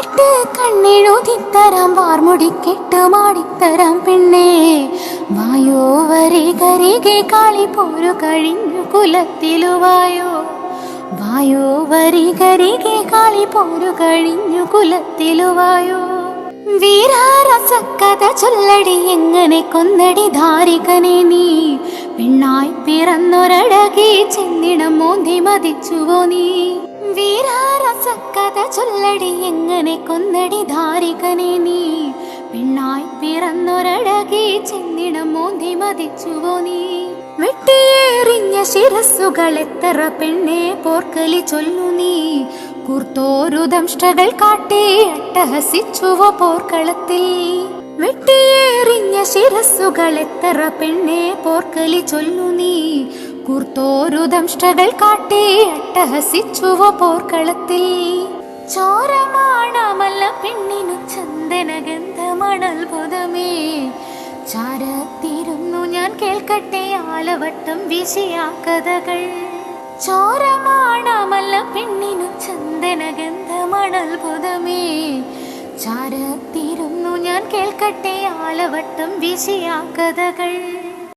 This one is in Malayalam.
വാലിട്ട് കണ്ണെഴുതിത്തരാം വാർമുടിക്കെട്ട് മാടിത്തരാം പെണ്ണേ. വായോ വരികരികെ കാളി പോരു കഴിഞ്ഞു കുലത്തിലു വായോ. വായോ വരികരികെ കാളി പോരു കഴിഞ്ഞു കുലത്തിലു വായോ. വീരാരസക്കഥ ചൊല്ലടി എങ്ങനെ കൊന്നടി ധാരികനെ നീ. പെണ്ണായി പിറന്നൊരഴകി ചെന്നിടം മോന്തി മതിച്ചുവോ നീ. ചൊല്ലടി എങ്ങനെ കൊന്നടി ധാരികനെ നീ? പെണ്ണായി പിറന്നൊരഴകി ചെന്നിടം മോന്തി മതിച്ചുവോ നീ? വെട്ടിയേറിഞ്ഞ ശിരസ്സുകൾ എത്ര പെണ്ണെ പോർക്കലി ചൊല്ലു നീ? കൂർത്തോരു ദംഷ്ടകൾ കാട്ടി അട്ടഹസിച്ചുവോ പോർക്കളത്തിൽ? വെട്ടിയേറിഞ്ഞ ശിരസ്സുകൾ എത്ര പെണ്ണെ പോർക്കലി ചൊല്ലു നീ? കൂർത്തോരു ദംഷ്ടകൾ കാട്ടി അട്ടഹസിച്ചുവോ പോർക്കളത്തിൽ? ചോരമാണമല്ല പെണ്ണിനു ചന്ദനഗന്ധമണൽഭുതമേ ചാരത്തിരുന്നു ഞാൻ കേൾക്കട്ടെ ആലവട്ടം വീശിയ കഥകൾ. ചോരമാണമല്ല പെണ്ണിനു ചന്ദനഗന്ധമണൽഭുതമേ ചാരത്തിരുന്നു ഞാൻ കേൾക്കട്ടെ ആലവട്ടം വീശിയ കഥകൾ.